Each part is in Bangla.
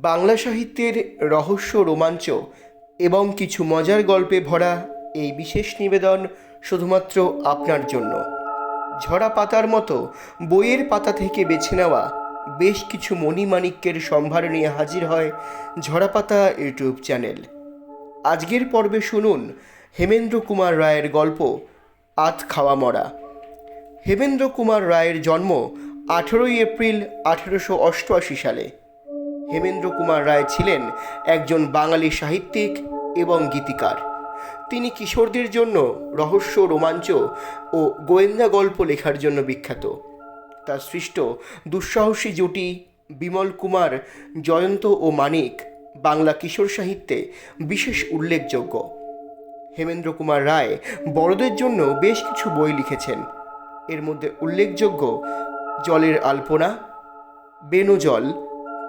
বাংলা সাহিত্যের রহস্য, রোমাঞ্চ এবং কিছু মজার গল্পে ভরা এই বিশেষ নিবেদন শুধুমাত্র আপনার জন্য। ঝরা পাতার মতো বইয়ের পাতা থেকে বেছে নেওয়া বেশ কিছু মণিমাণিক্যের সম্ভার নিয়ে হাজির হয় ঝরা পাতা ইউটিউব চ্যানেল। আজকের পর্বে শুনুন হেমেন্দ্র কুমার রায়ের গল্প, আত খাওয়া মরা। হেমেন্দ্র কুমার রায়ের জন্ম আঠেরোই এপ্রিল আঠেরোশো অষ্টআশি সালে। হেমেন্দ্র কুমার রায় ছিলেন একজন বাঙালি সাহিত্যিক এবং গীতিকার। তিনি কিশোরদের জন্য রহস্য, রোমাঞ্চ ও গোয়েন্দা গল্প লেখার জন্য বিখ্যাত। তার সৃষ্ট দুঃসাহসী জুটি বিমল কুমার, জয়ন্ত ও মানিক বাংলা কিশোর সাহিত্যে বিশেষ উল্লেখযোগ্য। হেমেন্দ্র কুমার রায় বড়দের জন্য বেশ কিছু বই লিখেছেন। এর মধ্যে উল্লেখযোগ্য জলের আলপনা, বেণুজল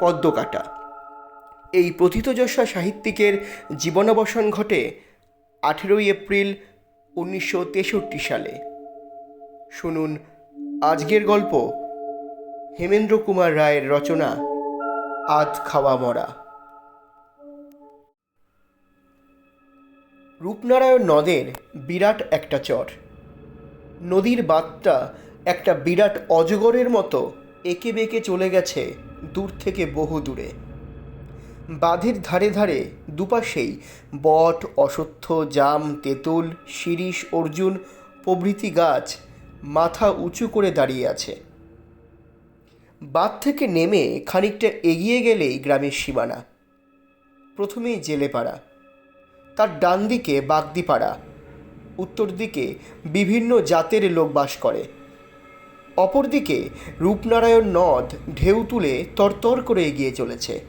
পদ্মকাটা। এই প্রথিতযশা সাহিত্যিকের জীবনাবসান ঘটে আঠেরোই এপ্রিল উনিশশো তেষট্টি সালে। শুনুন আজকের গল্প, হেমেন্দ্র কুমার রায়ের রচনা, আধ খাওয়া মরা। রূপনারায়ণ নদের বিরাট একটা চর। নদীর বাঁধটা একটা বিরাট অজগরের মতো এঁকে বেঁকে চলে গেছে দূর থেকে বহু দূরে। বাঁধের ধারে ধারে দুপাশেই বট, অশ্বত্থ, জাম, তেঁতুল, শিরিষ, অর্জুন প্রভৃতি গাছ মাথা উঁচু করে দাঁড়িয়ে আছে। বাঁধ থেকে নেমে খানিকটা এগিয়ে গেলেই গ্রামের সীমানা। প্রথমেই জেলেপাড়া, তার ডান দিকে বাগদিপাড়া উত্তর দিকে বিভিন্ন জাতের লোক বাস করে। অপরদিকে রূপনারায়ণ নদ ঢেউ তুলে তরতর করে এগিয়ে চলেছে।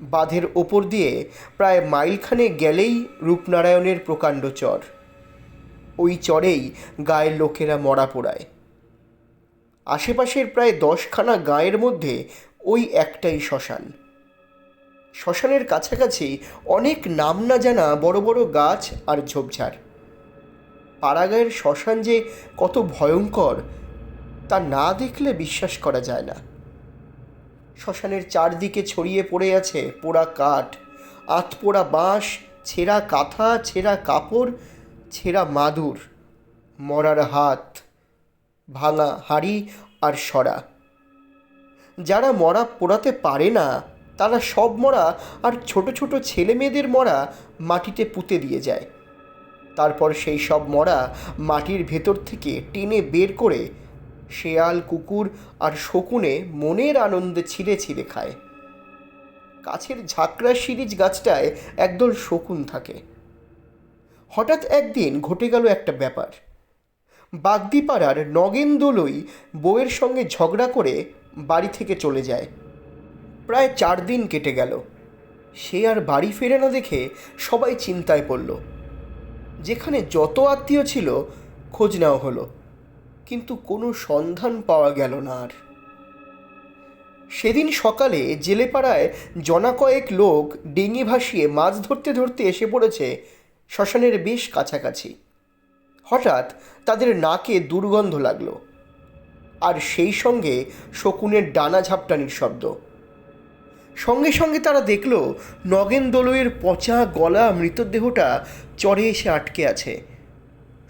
বাঁধের ওপর দিয়ে প্রায় মাইলখানে গেলেই রূপনারায়ণের প্রকাণ্ড চর। ওই চরেই গায়ের লোকেরা মরা পোড়ায়। আশেপাশের প্রায় দশখানা গাঁয়ের মধ্যে ওই একটাই শ্মশান। শ্মশানের কাছাকাছি অনেক নাম না জানা বড় বড় গাছ আর ঝোপঝাড়। পাড়াগাঁয়ের শ্মশান যে কত ভয়ঙ্কর তা না দেখলে বিশ্বাস করা যায় না। শ্মশানের চারদিকে ছড়িয়ে পড়ে আছে পোড়া কাঠ আতপোড়া বাঁশ, ছেঁড়া কাঁথা, ছেঁড়া কাপড়, ছেঁড়া মাদুর, মরার হাত, ভাঙা হাড়ি আর সরা। যারা মরা পোড়াতে পারে না, তারা সব মরা আর ছোট ছোট ছেলে মেয়েদের মরা মাটিতে পুঁতে দিয়ে যায়। তারপর সেই সব মরা মাটির ভেতর থেকে টেনে বের করে শেয়াল কুকুর আর শকুনে মনের আনন্দে ছিঁড়ে ছিঁড়ে খায়। কাছের ঝাঁকড়া সিরিজ গাছটায় একদল শকুন থাকে। হঠাৎ একদিন ঘটে গেল একটা ব্যাপার। বাগদিপাড়ার নগেন দোলই বউয়ের সঙ্গে ঝগড়া করে বাড়ি থেকে চলে যায়। প্রায় চার দিন কেটে গেল। সে আর বাড়ি ফেরে না দেখে সবাই চিন্তায় পড়ল। যেখানে যত আত্মীয় ছিল, খোঁজ নেওয়া হলো। কিন্তু কোনো সন্ধান পাওয়া গেল না আর। সেদিন সকালে জেলেপাড়ায় জনা কয়েক লোক ডিঙি ভাসিয়ে মাছ ধরতে ধরতে এসে পড়েছে শ্মশানের বেশ কাছাকাছি। হঠাৎ তাদের নাকে দুর্গন্ধ লাগল আর সেই সঙ্গে শকুনের ডানা ঝাপটানির শব্দ। সঙ্গে সঙ্গে তারা দেখল নগেন দোলয়ের পচা গলা মৃতদেহটা চড়ে এসে আটকে আছে।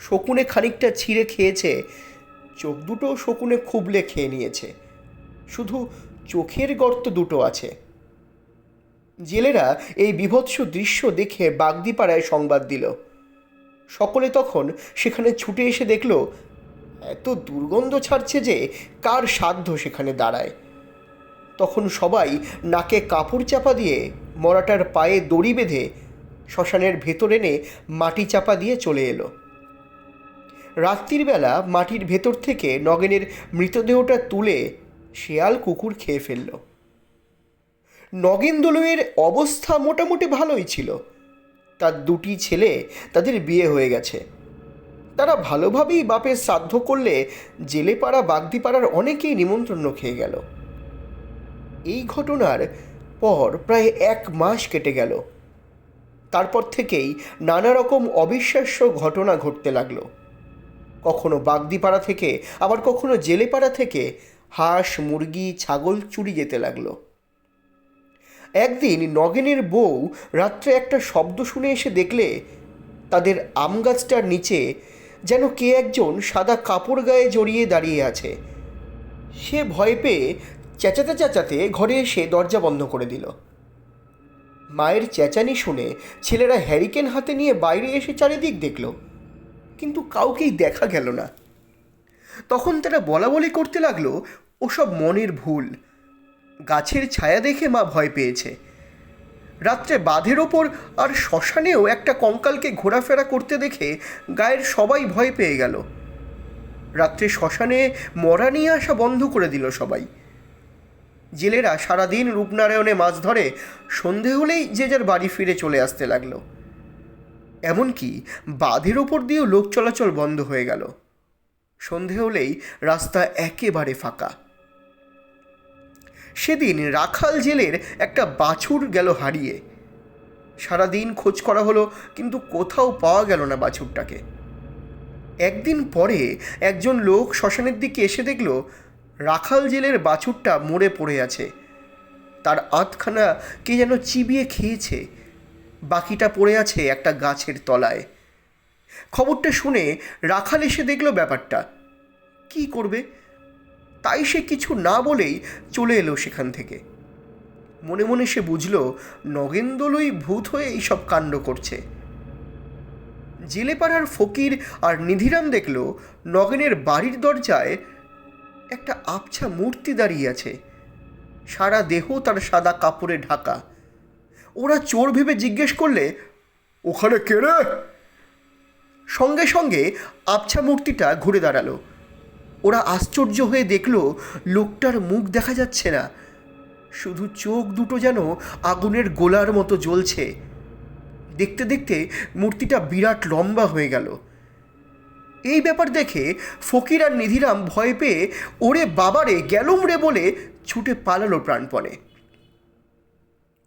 শকুনে খানিকটা ছিঁড়ে খেয়েছে চোখ দুটো শকুনে খুবলে খেয়ে নিয়েছে। শুধু চোখের গর্ত দুটো আছে। জেলেরা এই বিভৎস দৃশ্য দেখে বাগদিপাড়ায় সংবাদ দিল। সকলে তখন সেখানে ছুটে এসে দেখল, এত দুর্গন্ধ ছাড়ছে যে কার সাধ্য সেখানে দাঁড়ায়। তখন সবাই নাকে কাপড় চাপা দিয়ে মরাটার পায়ে দড়ি বেঁধে শ্মশানের ভেতর এনে মাটি চাপা দিয়ে চলে এলো। রাত্রির বেলা মাটির ভেতর থেকে নগেনের মৃতদেহটা তুলে শেয়াল কুকুর খেয়ে ফেলল। নগেন দোলয়ের অবস্থা মোটামুটি ভালোই ছিল। তার দুটি ছেলে তাদের বিয়ে হয়ে গেছে। তারা ভালোভাবেই বাপের শ্রাদ্ধ করলে জেলেপাড়া, বাগদিপাড়ার অনেকেই নিমন্ত্রণ খেয়ে গেল। এই ঘটনার পর প্রায় এক মাস কেটে গেল। তারপর থেকেই নানা রকম অবিশ্বাস্য ঘটনা ঘটতে লাগল। কখনো বাগদিপাড়া থেকে, আবার কখনো জেলেপাড়া থেকে হাঁস, মুরগি, ছাগল চুরি যেতে লাগল। একদিন নগেনের বউ রাত্রে একটা শব্দ শুনে এসে দেখলে তাদের আম গাছটার নিচে যেন কে একজন সাদা কাপড় গায়ে জড়িয়ে দাঁড়িয়ে আছে। সে ভয় পেয়ে চেঁচাতে চেঁচাতে ঘরে এসে দরজা বন্ধ করে দিল। মায়ের চেঁচানি শুনে ছেলেরা হ্যারিকেন হাতে নিয়ে বাইরে এসে চারিদিক দেখল। কিন্তু কাউকেই দেখা গেল না। তখন তারা বলা বলি করতে লাগল, ওসব মনের ভুল। গাছের ছায়া দেখে মা ভয় পেয়েছে। রাত্রে বাঁধের ওপর আর শ্মশানেও একটা কঙ্কালকে ঘোরাফেরা করতে দেখে গায়ের সবাই ভয় পেয়ে গেল। রাত্রে শ্মশানে মরা নিয়ে আসা বন্ধ করে দিল সবাই। জেলেরা সারাদিন রূপনারায়ণে মাছ ধরে, সন্ধে হলেই যে যার বাড়ি ফিরে চলে আসতে লাগল। এমনকি বাঁধের ওপর দিয়েও লোক চলাচল বন্ধ হয়ে গেল। সন্ধে হলেই রাস্তা একেবারে ফাঁকা। সেদিন রাখাল জেলের একটা বাছুর গেল হারিয়ে। সারাদিন খোঁজ করা হলো, কিন্তু কোথাও পাওয়া গেল না বাছুরটাকে। একদিন পরে একজন লোক শ্মশানের দিকে এসে দেখল, রাখাল জেলের বাছুরটা মরে পড়ে আছে। তার আধখানা কে যেন চিবিয়ে খেয়েছে। বাকিটা পড়ে আছে একটা গাছের তলায়। খবরটা শুনে রাখাল এসে দেখল ব্যাপারটা। কি করবে? তাই সে কিছু না বলেই চলে এলো সেখান থেকে। মনে মনে সে বুঝল নগেন্দলই ভূত হয়ে এইসব কাণ্ড করছে। জেলেপাড়ার ফকির আর নিধিরাম দেখল, নগেনের বাড়ির দরজায় একটা আবছা মূর্তি দাঁড়িয়ে আছে। সারা দেহ তার সাদা কাপড়ে ঢাকা। ওরা চোর ভেবে জিজ্ঞেস করলে, ওখানে কে রে? সঙ্গে সঙ্গে আবছা মূর্তিটা ঘুরে দাঁড়াল। ওরা আশ্চর্য হয়ে দেখল, লোকটার মুখ দেখা যাচ্ছে না। শুধু চোখ দুটো যেন আগুনের গোলার মতো জ্বলছে। দেখতে দেখতে মূর্তিটা বিরাট লম্বা হয়ে গেল। এই ব্যাপার দেখে ফকির আর নিধিরাম ভয় পেয়ে, ওরে বাবারে, গেলুম রে বলে ছুটে পালালো প্রাণপণে।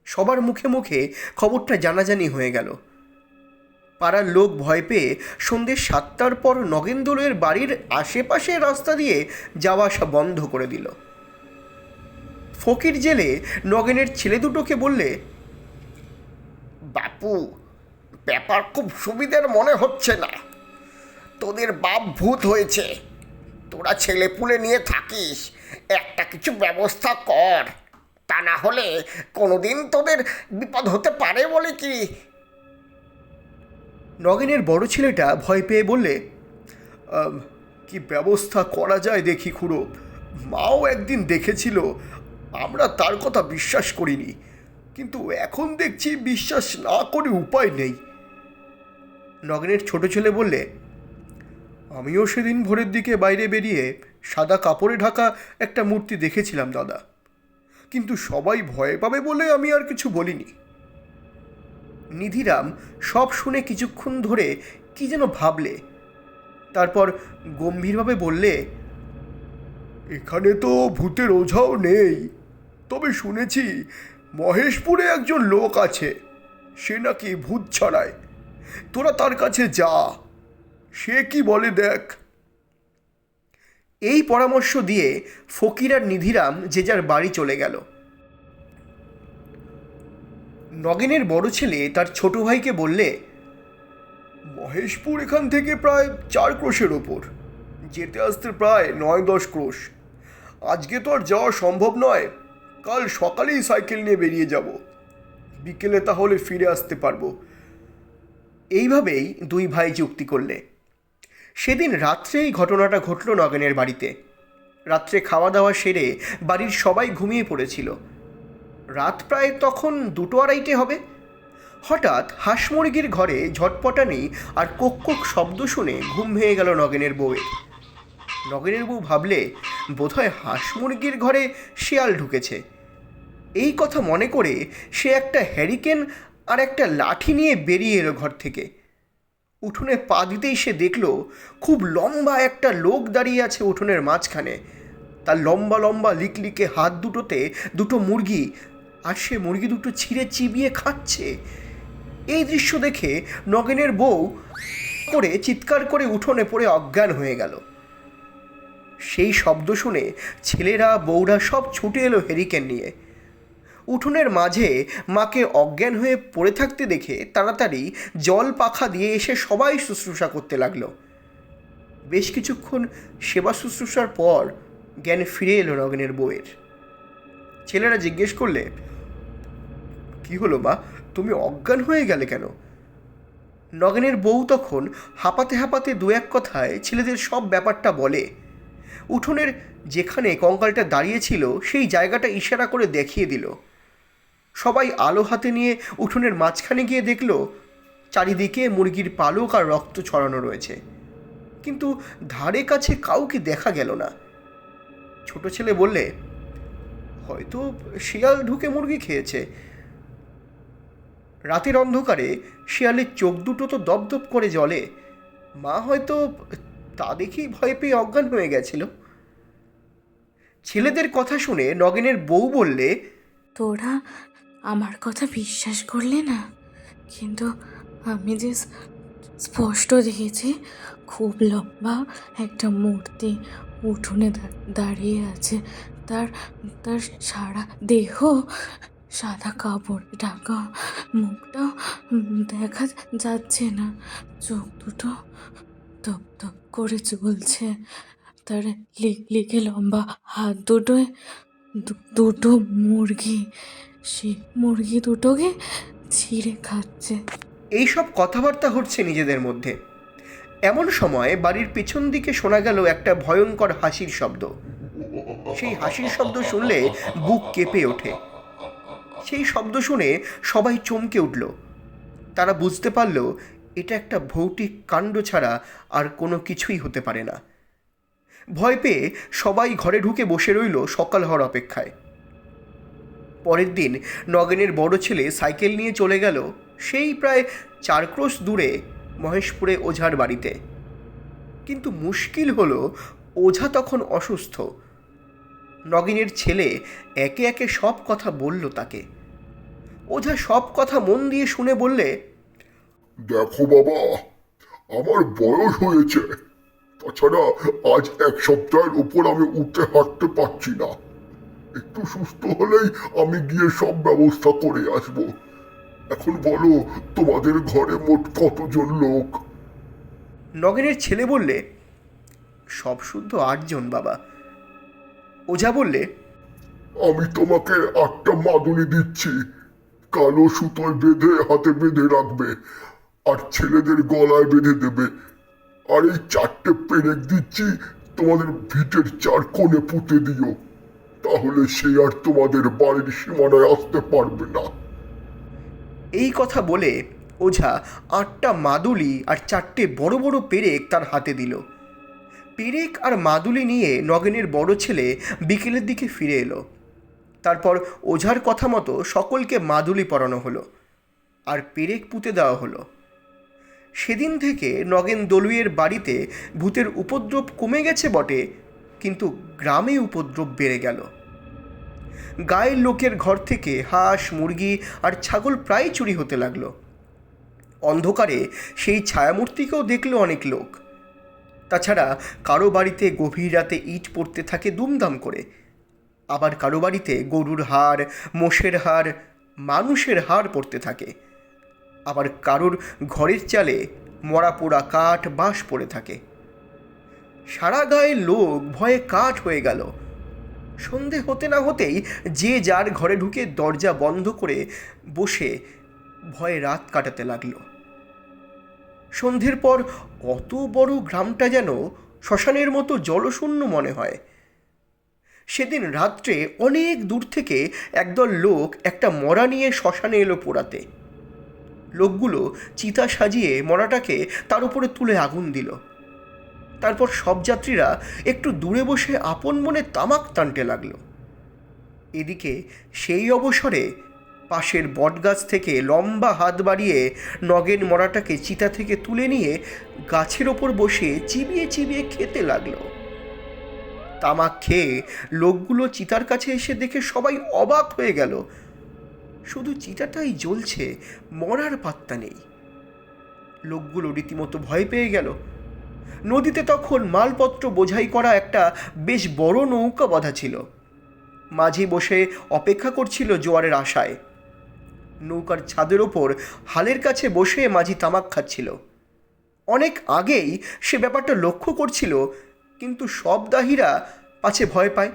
সবার মুখে মুখে খবরটা জানাজানি হয়ে গেল। পাড়ার লোক ভয় পেয়ে সন্ধ্যে সাতটার পর নগেন্দ্রের বাড়ির আশেপাশে রাস্তা দিয়ে যাওয়া আসা বন্ধ করে দিল। ফকির জেলে নগেনের ছেলে দুটোকে বললে, বাপু, ব্যাপার খুব সুবিধের মনে হচ্ছে না। তোদের বাপ ভূত হয়েছে। তোরা ছেলে পুলে নিয়ে থাকিস। একটা কিছু ব্যবস্থা কর। তা না হলে কোনোদিন তোদের বিপদ হতে পারে বলে কি? নগেনের বড় ছেলেটা ভয় পেয়ে বললে "আম, কি ব্যবস্থা করা যায় দেখি খুড়ো। মাও একদিন দেখেছিল আমরা তার কথা বিশ্বাস করিনি। কিন্তু এখন দেখছি বিশ্বাস না করে উপায় নেই। নগেনের ছোট ছেলে বললে আমিও সেদিন ভোরের দিকে বাইরে বেরিয়ে সাদা কাপড়ে ঢাকা একটা মূর্তি দেখেছিলাম দাদা। কিন্তু সবাই ভয় পাবে বলে আমি আর কিছু বলিনি। নিধিরাম সব শুনে কিছুক্ষণ ধরে কি যেন ভাবলে। তারপর গম্ভীরভাবে বললে, এখানে তো ভূতের ওঝাও নেই। তবে শুনেছি মহেশপুরে একজন লোক আছে। সে নাকি ভূত ছড়ায়। তোরা তার কাছে যা। সে কি বলে দেখ। এই পরামর্শ দিয়ে ফকির আর নিধিরাম যে যার বাড়ি চলে গেল। নগেনের বড় ছেলে তার ছোট ভাইকে বললে, মহেশপুর এখান থেকে প্রায় চার ক্রোশের ওপর। যেতে আসতে প্রায় নয় দশ ক্রোশ। আজকে তো আর যাওয়া সম্ভব নয়। কাল সকালেই সাইকেল নিয়ে বেরিয়ে যাব। বিকেলে তাহলে ফিরে আসতে পারব। এইভাবেই দুই ভাই যুক্তি করলে। সেদিন রাত্রেই ঘটনাটা ঘটল নগেনের বাড়িতে। রাত্রে খাওয়া দাওয়া সেরে বাড়ির সবাই ঘুমিয়ে পড়েছিল। রাত প্রায় তখন দুটো আড়াইটে হবে। হঠাৎ হাঁস মুরগির ঘরে ঝটপটানি আর কোক কোক শব্দ শুনে ঘুম ভেঙে গেল নগেনের বউয়ের। নগেনের বউ ভাবলে, বোধহয় হাঁস মুরগির ঘরে শিয়াল ঢুকেছে। এই কথা মনে করে সে একটা হ্যারিকেন আর একটা লাঠি নিয়ে বেরিয়ে এলো ঘর থেকে। উঠোনে পা দিতেই সে দেখল খুব লম্বা একটা লোক দাঁড়িয়ে আছে উঠোনের মাঝখানে। তার লম্বা লম্বা লিকলিকে হাত দুটোতে দুটো মুরগি আর সে মুরগি দুটো ছিঁড়ে চিবিয়ে খাচ্ছে। এই দৃশ্য দেখে নগেনের বউ করে চিৎকার করে উঠোনে পড়ে অজ্ঞান হয়ে গেল। সেই শব্দ শুনে ছেলেরা, বউরা সব ছুটে এলো হেরিকেন নিয়ে। উঠোনের মাঝে মাকে অজ্ঞান হয়ে পড়ে থাকতে দেখে তাড়াতাড়ি জল পাখা দিয়ে এসে সবাই শুশ্রূষা করতে লাগল। বেশ কিছুক্ষণ সেবা শুশ্রূষার পর জ্ঞান ফিরে এলো নগেনের বউয়ের। ছেলেরা জিজ্ঞেস করলে, কি হলো মা? তুমি অজ্ঞান হয়ে গেলে কেন? নগেনের বউ তখন হাঁপাতে হাঁপাতে দু এক কথায় ছেলেদের সব ব্যাপারটা বলে। উঠোনের যেখানে কঙ্কালটা দাঁড়িয়েছিল সেই জায়গাটা ইশারা করে দেখিয়ে দিল। সবাই আলো হাতে নিয়ে উঠোনের মাঝখানে গিয়ে দেখল, চারিদিকে মুরগির পালক আর রক্ত ছড়ানো রয়েছে। কিন্তু ধারে কাছে কাউকে দেখা গেল না। ছোট ছেলে বললে, হয়তো শিয়াল ঢুকে মুরগি খেয়েছে। রাতের অন্ধকারে শিয়ালের চোখ দুটো তো দপদপ করে জলে মা হয়তো তা দেখেই ভয় পেয়ে অজ্ঞান হয়ে গেছিল। ছেলেদের কথা শুনে নগেনের বউ বললে, তোরা আমার কথা বিশ্বাস করলে না। কিন্তু আমি যে স্পষ্ট দেখেছি, খুব লম্বা একটা মূর্তি উঠোনে দাঁড়িয়ে আছে। তার তার সারা দেহ সাদা কাপড়, ঢাকা মুখটা দেখা যাচ্ছে না। চোখ দুটো ধপ ধপ করে চলছে তার লি- লিকে লম্বা হাত দুটোয় দুটো মুরগি। সে মুরগি দুটোকে ছিঁড়ে খাচ্ছে। এইসব কথাবার্তা হচ্ছে নিজেদের মধ্যে। এমন সময় বাড়ির পেছন দিকে শোনা গেল একটা ভয়ঙ্কর হাসির শব্দ। সেই হাসির শব্দ শুনলে বুক কেঁপে ওঠে। সেই শব্দ শুনে সবাই চমকে উঠল। তারা বুঝতে পারল, এটা একটা ভৌতিক কাণ্ড ছাড়া আর কোনো কিছুই হতে পারে না। ভয় পেয়ে সবাই ঘরে ঢুকে বসে রইল সকাল হওয়ার অপেক্ষায়। পরের দিন নগেনের বড় ছেলে সাইকেল নিয়ে চলে গেল, সেই প্রায় চার ক্রোশ দূরে মহেশপুরে ওঝার বাড়িতে। কিন্তু মুশকিল হলো, ওঝা তখন অসুস্থ। নগিনের ছেলে একে একে সব কথা বলল তাকে। ওঝা সব কথা মন দিয়ে শুনে বললে, দেখো বাবা, আমার বয়স হয়েছে। তাছাড়া আজ এক সপ্তাহের উপর আমি উঠতে হাঁটতে পারছি না। একটু সুস্থ হলেই আমি গিয়ে সব ব্যবস্থা করে আসব। এখন বলো তোমাদের ঘরে মোট কতজন লোক? নগেনের ছেলে বললে সব শুদ্ধ আটজন বাবা। ওঝা বললে আমি তোমাকে আটটা মাদুলি দিচ্ছি কালো সুতোয় বেঁধে হাতে বেঁধে রাখবে আর ছেলেদের গলায় বেঁধে দেবে। আর এই চারটে পেরেক দিচ্ছি তোমাদের ভিটের চার কোণে পুঁতে দিও। তাহলে সে আর তোমাদের বাড়ির সীমানায় আসতে পারবে না। এই কথা বলে ওঝা আটটা মাদুলি আর চারটে বড় বড় পেরেক তার হাতে দিল। পেরেক আর মাদুলি নিয়ে নগেনের বড় ছেলে বিকেলের দিকে ফিরে এলো। তারপর ওঝার কথা মতো সকলকে মাদুলি পরানো হলো আর পেরেক পুঁতে দেওয়া হলো। সেদিন থেকে নগেন দলুইয়ের বাড়িতে ভূতের উপদ্রব কমে গেছে বটে কিন্তু গ্রামে উপদ্রব বেড়ে গেল। গায়ের লোকের ঘর থেকে হাঁস, মুরগি আর ছাগল প্রায় চুরি হতে লাগল। অন্ধকারে সেই ছায়ামূর্তিকেও দেখল অনেক লোক। তাছাড়া কারও বাড়িতে গভীর রাতে ইট পড়তে থাকে দুমদাম করে। আবার কারও বাড়িতে গরুর হাড়, মোষের হাড়, মানুষের হাড় পড়তে থাকে। আবার কারোর ঘরের চালে মরা পোড়া কাঠ, বাঁশ পড়ে থাকে। সারা গায়ের লোক ভয়ে কাঠ হয়ে গেল। সন্ধে হতে না হতেই যে যার ঘরে ঢুকে দরজা বন্ধ করে বসে ভয়ে রাত কাটাতে লাগল। সন্ধ্যের পর অত বড় গ্রামটা যেন শ্মশানের মতো জলশূন্য মনে হয়। সেদিন রাত্রে অনেক দূর থেকে একদল লোক একটা মরা নিয়ে শ্মশানে এলো পোড়াতে। লোকগুলো চিতা সাজিয়ে মরাটাকে তার উপরে তুলে আগুন দিল। তারপর সব যাত্রীরা একটু দূরে বসে আপন মনে তামাক টানতে লাগল। এদিকে সেই অবসরে পাশের বটগাছ থেকে লম্বা হাত বাড়িয়ে নগেন মরাটাকে চিতা থেকে তুলে নিয়ে গাছের ওপর বসে চিবিয়ে চিবিয়ে খেতে লাগল। তামাক খেয়ে লোকগুলো চিতার কাছে এসে দেখে সবাই অবাক হয়ে গেল। শুধু চিতাটাই জ্বলছে, মরার পাত্তা নেই। লোকগুলো রীতিমতো ভয় পেয়ে গেল। নদীতে তখন মালপত্র বোঝাই করা একটা বেশ বড় নৌকা বাঁধা ছিল। মাঝি বসে অপেক্ষা করছিল জোয়ারের আশায়। নৌকার ছাদের ওপর হালের কাছে বসে মাঝি তামাক খাচ্ছিল। অনেক আগেই সে ব্যাপারটা লক্ষ্য করছিল, কিন্তু সব দাহিরা পাছে ভয় পায়।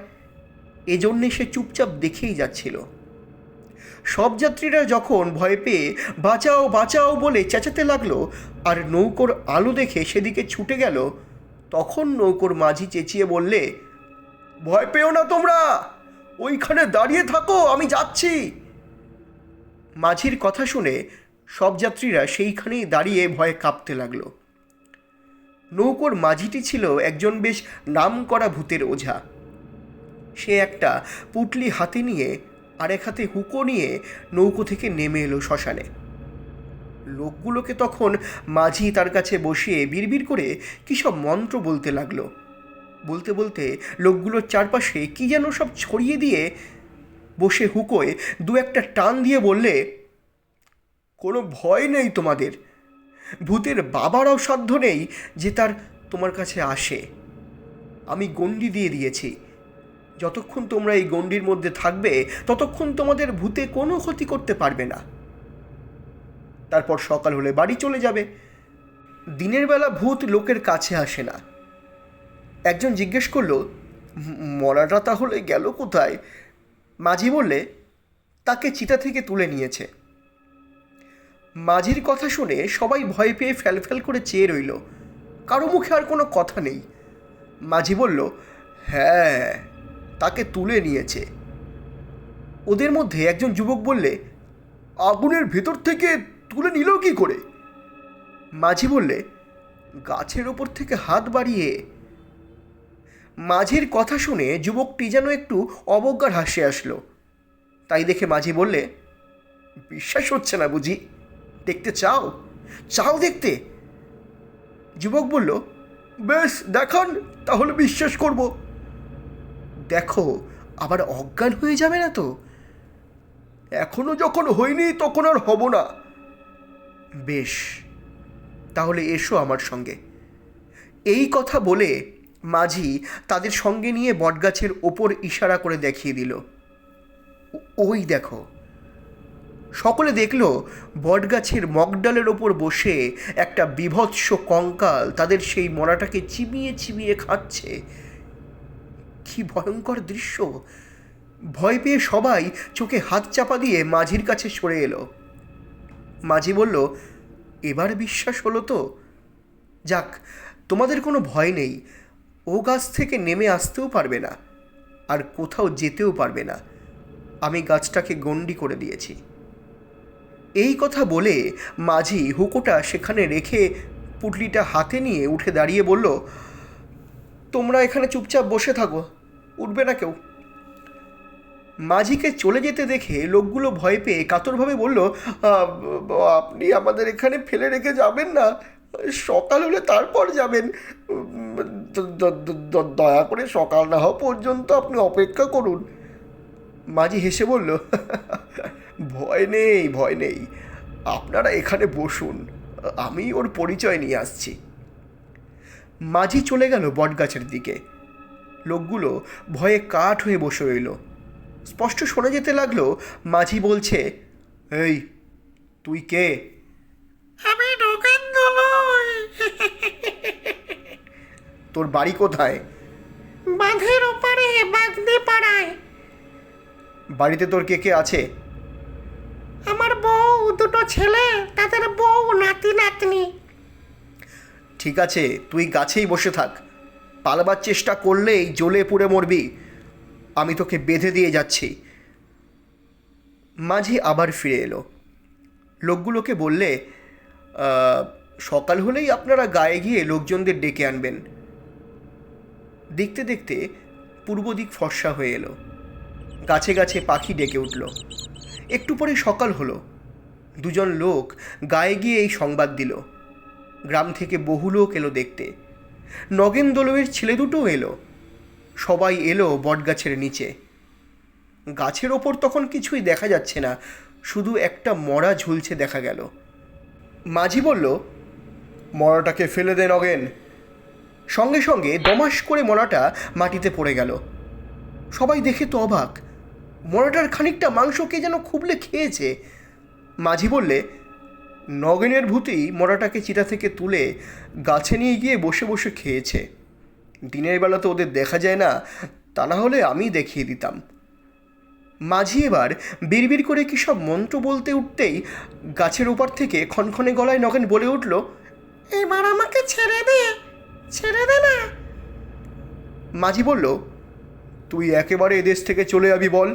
এজন্যে সে চুপচাপ দেখেই যাচ্ছিল। সব যাত্রীরা যখন ভয় পেয়ে, বাঁচাও বাঁচাও বলে চেঁচাতে লাগল, আর নৌকোর আলো দেখে সেদিকে ছুটে গেল, তখন নৌকোর মাঝি চেঁচিয়ে বললে, ভয় পেও না তোমরা, ওইখানে দাঁড়িয়ে থাকো, আমি যাচ্ছি। মাঝির কথা শুনে সব যাত্রীরা সেইখানেই দাঁড়িয়ে ভয়ে কাঁপতে লাগল। নৌকোর মাঝিটি ছিল একজন বেশ নামকরা ভূতের ওঝা। সে একটা পুটলি হাতে নিয়ে আরেক হাতে হুকো নিয়ে নৌকো থেকে নেমে এলো শ্মশানে। লোকগুলোকে তখন মাঝি তার কাছে বসিয়ে বিড়বিড় করে কী সব মন্ত্র বলতে লাগল। বলতে বলতে লোকগুলোর চারপাশে কি যেন সব ছড়িয়ে দিয়ে বসে হুকোয় দু একটা টান দিয়ে বললে, কোনো ভয় নেই তোমাদের। ভূতের বাবারও সাধ্য নেই যে তার তোমার কাছে আসে। আমি গণ্ডি দিয়ে দিয়েছি। যতক্ষণ তোমরা এই গণ্ডির মধ্যে থাকবে, ততক্ষণ তোমাদের ভূতে কোনো ক্ষতি করতে পারবে না। তারপর সকাল হলে বাড়ি চলে যাবে। দিনের বেলা ভূত লোকের কাছে আসে না। একজন জিজ্ঞেস করল, "ম- মরাটা তাহলে গেল কোথায়? মাঝি বললে, তাকে চিতা থেকে তুলে নিয়েছে। মাঝির কথা শুনে সবাই ভয় পেয়ে ফ্যালফ্যাল করে চেয়ে রইল। কারও মুখে আর কোনো কথা নেই। মাঝি বলল হ্যাঁ। তাকে তুলে নিয়েছে। ওদের মধ্যে একজন যুবক বললে, আগুনের ভেতর থেকে তুলে নিল কি করে? মাঝি বললে, গাছের ওপর থেকে হাত বাড়িয়ে। মাঝির কথা শুনে যুবকটি যেন একটু অবজ্ঞার হাসে আসলো। তাই দেখে মাঝি বললে, বিশ্বাস হচ্ছে না বুঝি। দেখতে চাও? চাও দেখতে? যুবক বলল, বেশ, দেখান, তাহলে বিশ্বাস করব। দেখো, আবার অজ্ঞান হয়ে যাবে না তো? এখনও যখন হয়নি তখন আর হব না। বেশ, তাহলে এসো আমার সঙ্গে। এই কথা বলে মাঝি তাদের সঙ্গে নিয়ে বটগাছের ওপর ইশারা করে দেখিয়ে দিল। ওই দেখো, সকলে দেখল বটগাছের মগডালের ওপর বসে একটা বিভৎস কঙ্কাল তাদের সেই মরাটাকে চিবিয়ে চিবিয়ে খাচ্ছে। কি ভয়ঙ্কর দৃশ্য। ভয় পেয়ে সবাই চোখে হাত চাপা দিয়ে মাঝির কাছে সরে এলো। মাঝি বলল, এবার বিশ্বাস হলো তো? যাক, তোমাদের কোনো ভয় নেই। ও গাছ থেকে নেমে আসতেও পারবে না, আর কোথাও যেতেও পারবে না। আমি গাছটাকে গণ্ডি করে দিয়েছি। এই কথা বলে মাঝি হুকোটা সেখানে রেখে পুটলিটা হাতে নিয়ে উঠে দাঁড়িয়ে বলল, তোমরা এখানে চুপচাপ বসে থাকো। উঠবে না কেউ। মাঝিকে চলে যেতে দেখে লোকগুলো ভয় পেয়ে কাতরভাবে বলল আপনি আমাদের এখানে ফেলে রেখে যাবেন না। সকাল হলে তারপর যাবেন। দয়া করে সকাল না হওয়া পর্যন্ত আপনি অপেক্ষা করুন। মাঝি হেসে বলল, ভয় নেই ভয় নেই। আপনারা এখানে বসুন। আমি ওর পরিচয় নিয়ে আসছি। মাঝি চলে গেল বটগাছের দিকে। লোকগুলো ভয়ে কাঠ হয়ে বসে রইল। স্পষ্ট শোনা যেতে লাগল মাঝি বলছে এই তুই কে? আমি নগেন্দ্র নই তোর বাড়ি কোথায়? বাঁধের ওপারে বাগদি পাড়ায় বাড়িতে তোর কে কে আছে? আমার বউ দুটো ছেলে তাদের বউ নাতি নাতনি। ঠিক আছে তুই গাছেই বসে থাক। পালাবার চেষ্টা করলেই জ্বলে পুড়ে মরবি। আমি তোকে বেঁধে দিয়ে যাচ্ছি। মাঝি আবার ফিরে এলো। লোকগুলোকে বললে সকাল হলেই আপনারা গায়ে গিয়ে লোকজনদের ডেকে আনবেন। দেখতে দেখতে পূর্ব দিক ফর্সা হয়ে এলো। গাছে গাছে পাখি ডেকে উঠল। একটু পরে সকাল হলো। দুজন লোক গায়ে গিয়ে এই সংবাদ দিল। গ্রাম থেকে বহু লোক এলো দেখতে। নগেন দোলবের ছেলে দুটো এলো। সবাই এলো বটগাছের নিচে। গাছের ওপর তখন কিছুই দেখা যাচ্ছে না, শুধু একটা মরা ঝুলছে দেখা গেল। মাঝি বলল, মরাটাকে ফেলে দে নগেন। সঙ্গে সঙ্গে দমাস করে মরাটা মাটিতে পড়ে গেল। সবাই দেখে তো অবাক, মরাটার খানিকটা মাংস কে যেন খুবলে খেয়েছে। মাঝি বললে নগেনের ভূতেই মরাটাকে চিতা থেকে তুলে গাছে নিয়ে গিয়ে বসে বসে খেয়েছে। দিনের বেলা তো ওদের দেখা যায় না, তা না হলে আমি দেখিয়ে দিতাম। মাঝি এবার বিড়বিড় করে কী সব মন্ত্র বলতে উঠতেই গাছের ওপার থেকে ক্ষণক্ষণে গলায় নগেন বলে উঠল, এবার আমাকে ছেড়ে দে ছেড়ে দে না। মাঝি বলল, তুই একেবারে এদেশ থেকে চলে যাবি বল।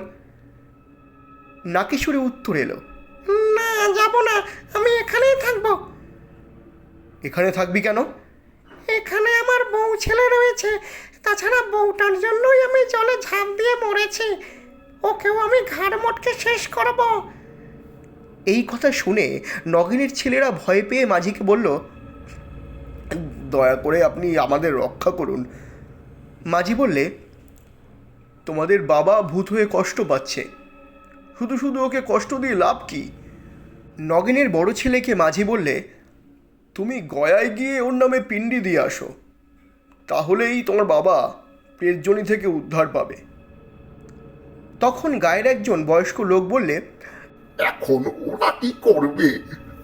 নাকি সুরে উত্তর এলো না যাব না আমি এখানেই থাকব এখানে থাকবি কেন? এখানে আমার বউ ছেলে রয়েছে। তাছাড়া বউটার জন্যই আমি জলে ঝাঁপ দিয়ে মরেছি। ওকেও আমি ঘাড় মটকে শেষ করব। এই কথা শুনে নগেনের ছেলেরা ভয় পেয়ে মাঝিকে বলল দয়া করে আপনি আমাদের রক্ষা করুন। মাঝি বললে তোমাদের বাবা ভূত হয়ে কষ্ট পাচ্ছে। শুধু শুধু ওকে কষ্ট দিয়ে লাভ কি? নগেনের বড় ছেলেকে মাঝি বললে তুমি গয়ায় গিয়ে ওর নামে পিণ্ডি দিয়ে আসো। তাহলেই তোমার বাবা পেটজনি থেকে উদ্ধার পাবে। তখন গায়ের একজন বয়স্ক লোক বললে এখন ওরা কি করবে?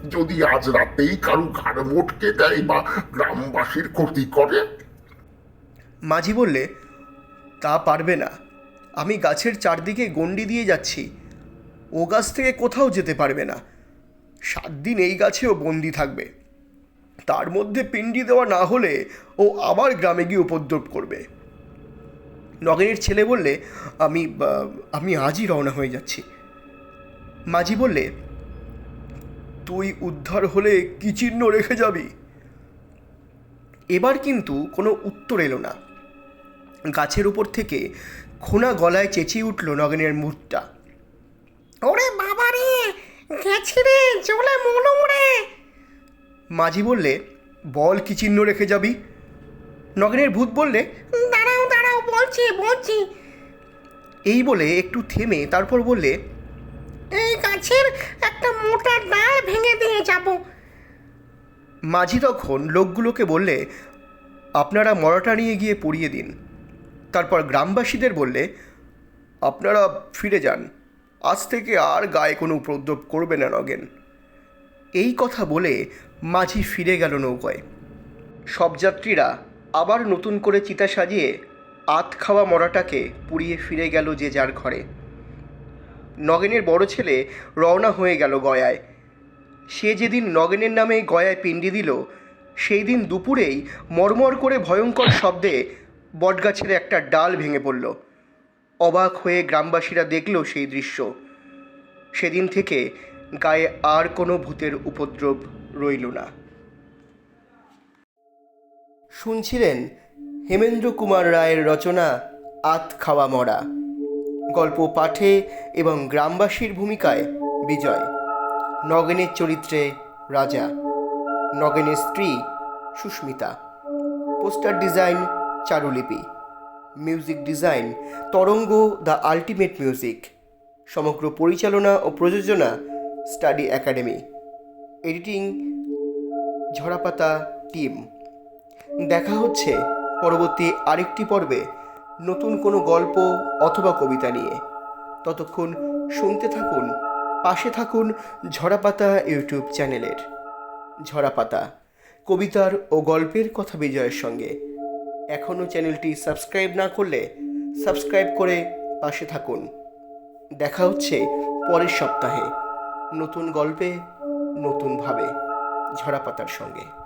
যদি আজ রাতেই কারও ঘাড় মোটকে দেয় বা গ্রামবাসীর ক্ষতি করে? মাঝি বললে তা পারবে না। আমি গাছের চারদিকে গণ্ডি দিয়ে যাচ্ছি। ও গাছ থেকে কোথাও যেতে পারবে না। সাত দিন এই গাছেও বন্দি থাকবে। তার মধ্যে পিণ্ডি দেওয়া না হলে ও আবার গ্রামে গিয়ে উপদ্রব করবে। নগেনের ছেলে বললে, আমি আমি আজই রওনা হয়ে যাচ্ছি। মাঝি বললে, তুই উদ্ধার হলে কি চিহ্ন রেখে যাবি? এবার কিন্তু কোনো উত্তর এলো না। গাছের উপর থেকে খোনা গলায় চেঁচিয়ে উঠল নগেনের মুহূর্তটা ওরে বাবা রে গেছি রে চলে মলম রে! মাঝি বললে, বল কি চিহ্ন রেখে যাবি? নগেনের ভূত বললে, দাঁড়াও দাঁড়াও, বলছি বলছি। এই বলে একটু থেমে তারপর বললে, এই গাছের একটা মোটা ডাল ভেঙে দিয়ে যাব। মাঝি তখন লোকগুলোকে বললে, আপনারা মরাটা নিয়ে গিয়ে পড়িয়ে দিন। তারপর গ্রামবাসীদের বললে, আপনারা ফিরে যান। আজ থেকে আর গায়ে কোনো উপদ্রব করবে না নগেন। এই কথা বলে মাঝি ফিরে গেল নৌকায়। সব যাত্রীরা আবার নতুন করে চিতা সাজিয়ে আত খাওয়া মরাটাকে পুড়িয়ে ফিরে গেল যে যার ঘরে। নগেনের বড় ছেলে রওনা হয়ে গেল গয়ায়। সে যেদিন নগেনের নামে গয়ায় পিণ্ডি দিল, সেই দিন দুপুরেই মরমর করে ভয়ঙ্কর শব্দে বটগাছের একটা ডাল ভেঙে পড়ল। অবাক হয়ে গ্রামবাসীরা দেখল সেই দৃশ্য। সেদিন থেকে গায়ে আর কোনো ভূতের উপদ্রব রইল না। শুনছিলেন হেমেন্দ্র কুমার রায়ের রচনা, আত খাওয়া মরা। গল্প পাঠে এবং গ্রামবাসীর ভূমিকায় বিজয়। নগেনের চরিত্রে রাজা। নগেনের স্ত্রী Susmita. Poster design Charulipi. Music design Taranga the ultimate music. সমগ্র পরিচালনা ও প্রযোজনা study academy. Editing, Jharapata team. দেখা হচ্ছে পরবর্তী আরেকটি পর্বে নতুন কোনো গল্প অথবা কবিতা নিয়ে। ততক্ষণ শুনতে থাকুন, পাশে থাকুন ঝরাপাতা ইউটিউব চ্যানেলের। ঝরাপাতা, কবিতার ও গল্পের কথা বিজয়ের সঙ্গে। এখনও চ্যানেলটি সাবস্ক্রাইব না করলে সাবস্ক্রাইব করে পাশে থাকুন। দেখা হচ্ছে পরের সপ্তাহে। নতুন গল্পে নতুনভাবে ঝরাপাতার সঙ্গে।